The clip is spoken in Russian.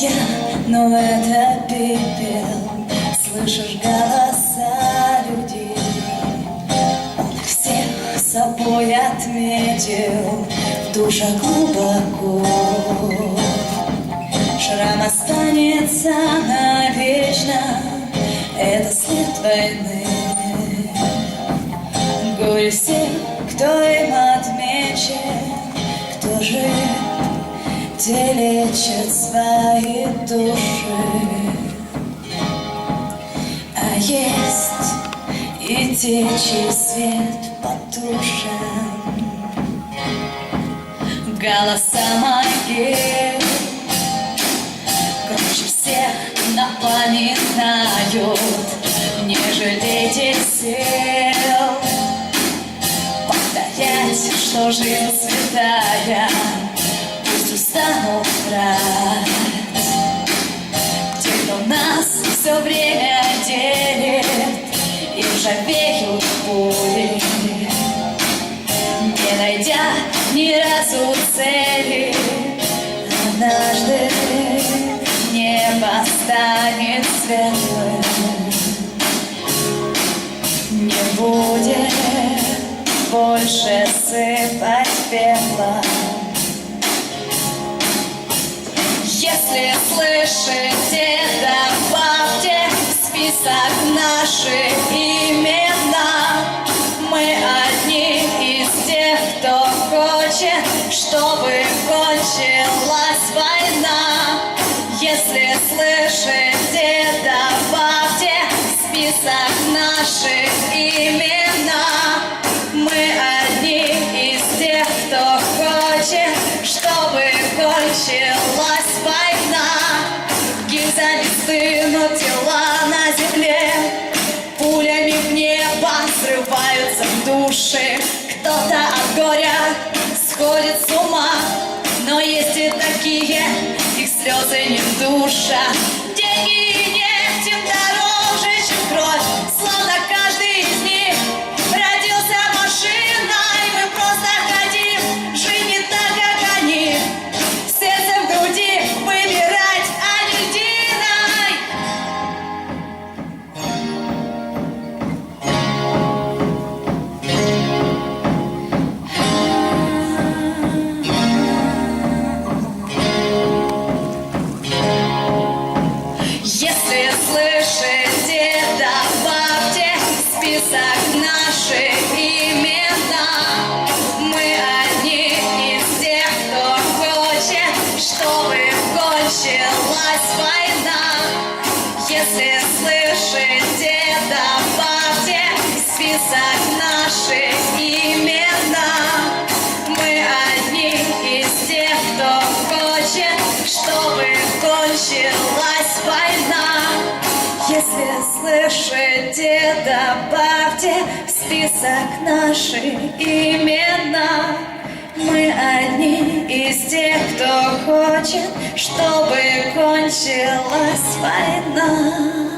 я, но это пепел. Слышишь голоса людей. Он собой отметил. В душе глубоко. Шрам останется навечно войны. Горе всех, кто им отмечен, кто же те лечат свои души. А есть и те, чей свет потушен. Голоса могил Громче всех напоминают Не жалейте сил. Повторять, что жизнь святая. Пусть устанут врать Те, кто нас все время делит И ржавеют пули Не найдя ни разу цели Однажды небо станет светлым больше сыпать пепла. Если слышите, добавьте в список наши имена. Мы одни из тех, кто хочет, чтобы кончилась война. Если слышите, добавьте в список наши имена. Мы одни кончилась война. Гильзами стынут тела на земле. Пулями в небо срываются души. Кто-то от горя сходит с ума. Но есть и такие, их слезы не душа Деньги и нефть Если слышите, добавьте список наши имена. Слышите, добавьте в список наши имена. Мы одни из тех, кто хочет, чтобы кончилась война.